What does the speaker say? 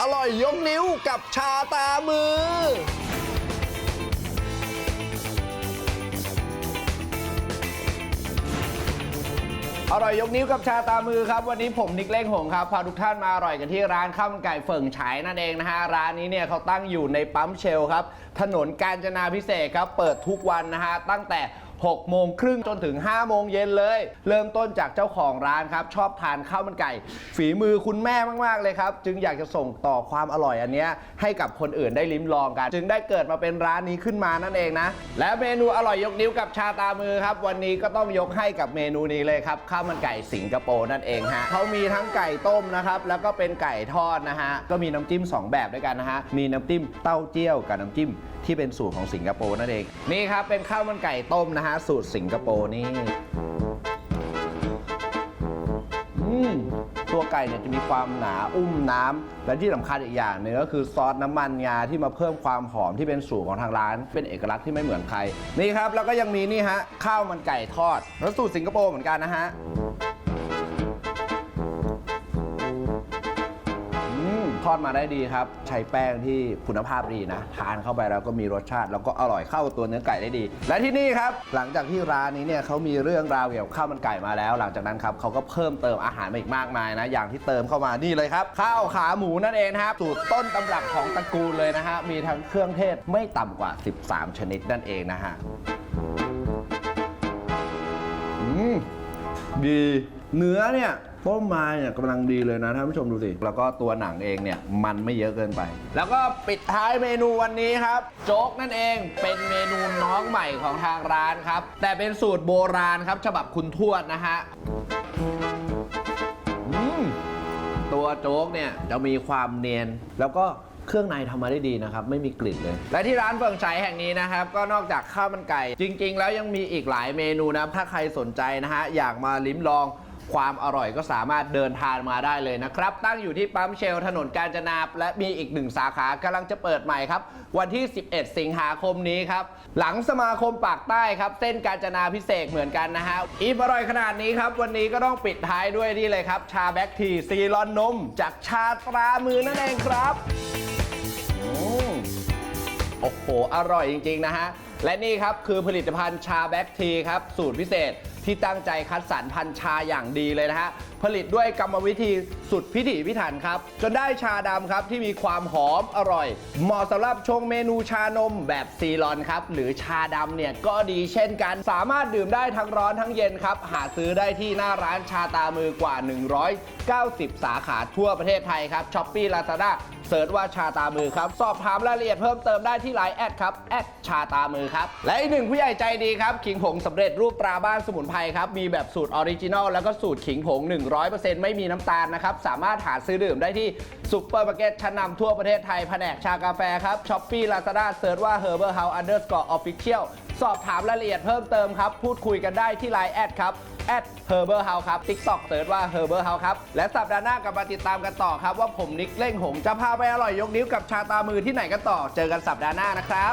อร่อยยกนิ้วกับชาตามืออร่อยยกนิ้วกับชาตามือครับวันนี้ผมนิกเล้งหงครับพาทุกท่านมาอร่อยกันที่ร้านข้าวมันไก่เฟิ่งฉายนั่นเองนะฮะร้านนี้เนี่ยเขาตั้งอยู่ในปั๊มเชลครับถนนกาญจนาพิเศษครับเปิดทุกวันนะฮะตั้งแต่ 6โมงครึ่งจนถึง 5 โมงเย็นเลย เริ่มต้นจากเจ้าของร้านครับ ชอบทานข้าวมันไก่ ฝีมือคุณแม่มาก ๆ เลยครับ จึงอยากจะส่งต่อความอร่อยอันเนี้ยให้กับคนอื่นได้ลิ้มลองกัน จึงได้เกิดมาเป็นร้านนี้ขึ้นมานั่นเองนะ และเมนูอร่อยยกนิ้วกับชาตามือครับ วันนี้ก็ต้องยกให้กับเมนูนี้เลยครับข้าวมันไก่สิงคโปร์นั่นเองฮะเขามีทั้งไก่ต้มนะครับแล้วก็เป็นไก่ทอดนะฮะก็มีน้ำจิ้มสองแบบด้วยกันนะฮะมีน้ำจิ้มเต้าเจี้ยวกับน้ำจิ้มที่เป็นสูตรของสิงคโปร์นั่นเองนี่ครับเป็นข้าวมันไก่ต้มนะฮะสูตรสิงคโปร์นี่อืมตัวไก่เนี่ยจะมีความหนาอุ้มน้ำและที่สำคัญอีกอย่างหนึ่งก็คือซอสน้ำมันงาที่มาเพิ่มความหอมที่เป็นสูตรของทางร้าน เป็นเอกลักษณ์ที่ไม่เหมือนใครนี่ครับแล้วก็ยังมีนี่ฮะข้าวมันไก่ทอดแล้วสูตรสิงคโปร์เหมือนกันนะฮะ อืมทอดมาได้ดีครับ ใช้แป้งที่คุณภาพดีนะ ทานเข้าไปแล้วก็มีรสชาติ แล้วก็อร่อยเข้าตัวเนื้อไก่ได้ดี และที่นี่ครับ หลังจากที่ร้านนี้เนี่ยเขามีเรื่องราวเกี่ยวกับข้าวมันไก่มาแล้ว หลังจากนั้นครับเขาก็เพิ่มเติมอาหารมาอีกมากมายนะ อย่างที่เติมเข้ามานี่เลยครับ ข้าวขาหมูนั่นเองครับสูตรต้นตำรับของตระกูลเลยนะฮะมีทั้งเครื่องเทศไม่ต่ำกว่า 13 ชนิดนั่นเองนะฮะอืม ดีเนื้อเนี่ยต้มมาเนี่ยกำลังดีเลยนะท่านผู้ชมดูสิ แล้วก็ตัวหนังเองเนี่ยมันไม่เยอะเกินไป แล้วก็ปิดท้ายเมนูวันนี้ครับ โจ๊กนั่นเองเป็นเมนูน้องใหม่ของทางร้านครับ แต่เป็นสูตรโบราณครับ ฉบับคุณทวดนะฮะตัวโจ๊กเนี่ยจะมีความเนียนแล้วก็ เครื่องในทำมาได้ดีนะครับไม่มีกลิ่นเลย และที่ร้านเฟิงชัยแห่งนี้นะครับก็นอกจากข้าวมันไก่ จริง ๆ แล้วยังมีอีกหลายเมนูนะถ้าใครสนใจนะฮะอยากมาลิ้มลองความอร่อยก็สามารถเดินทางมาได้เลยนะครับ ตั้งอยู่ที่ปั๊มเชลถนนกาญจนาและมีอีกหนึ่งสาขากำลังจะเปิดใหม่ครับ วันที่ 11 สิงหาคมนี้ครับ หลังสมาคมปากใต้ครับ เส้นกาญจนาพิเศษเหมือนกันนะฮะอีฟอร่อยขนาดนี้ครับ วันนี้ก็ต้องปิดท้ายด้วยนี่เลยครับ ชาแบ็กทีซีรอนนม จากชาตรามือนั่นเองครับ โอ้โห อร่อยจริง ๆ นะฮะ และนี่ครับคือผลิตภัณฑ์ชาแบ็กทีครับ สูตรพิเศษ ที่ตั้งใจคัดสรรพันธุ์ชาอย่างดีเลยนะฮะ ผลิตด้วยกรรมวิธีสุดพิถีพิถันครับ จนได้ชาดำครับที่มีความหอมอร่อย เหมาะสำหรับชงเมนูชานมแบบซีรอนครับ หรือชาดำเนี่ยก็ดีเช่นกัน สามารถดื่มได้ทั้งร้อนทั้งเย็นครับ หาซื้อได้ที่หน้าร้านชาตามือกว่า 190 สาขาทั่วประเทศไทยครับช้อปปี้ลาซาด้าเสิร์ชว่าชาตามือครับ สอบถามรายละเอียดเพิ่มเติมได้ที่ไลน์แอดครับแอดชาตามือครับ และอีกหนึ่งผู้ใหญ่ใจดีครับ ขิงผงสำเร็จรูปตราบ้านสมุนไพรครับ มีแบบสูตรออริจินอลแล้วก็สูตรขิงผง 100%ไม่มีน้ำตาลนะครับ สามารถหาซื้อดื่มได้ที่ซุปเปอร์มาร์เก็ตชั้นนำทั่วประเทศไทย แผนกชากาแฟครับช้อปปี้ลาซาด้าเสิร์ชว่า Herbal House Underscore Official สอบถามรายละเอียดเพิ่มเติมครับ พูดคุยกันได้ที่ไลน์แอดครับแอด Herbal House ครับ TikTok เสิร์ชว่า Herbal House ครับ และสัปดาห์หน้ากลับมาติดตามกันต่อครับ ว่าผมนิกเล่งหงจะพาไปอร่อยยกนิ้วกับชาตามือที่ไหนกันต่อ เจอกันสัปดาห์หน้านะครับ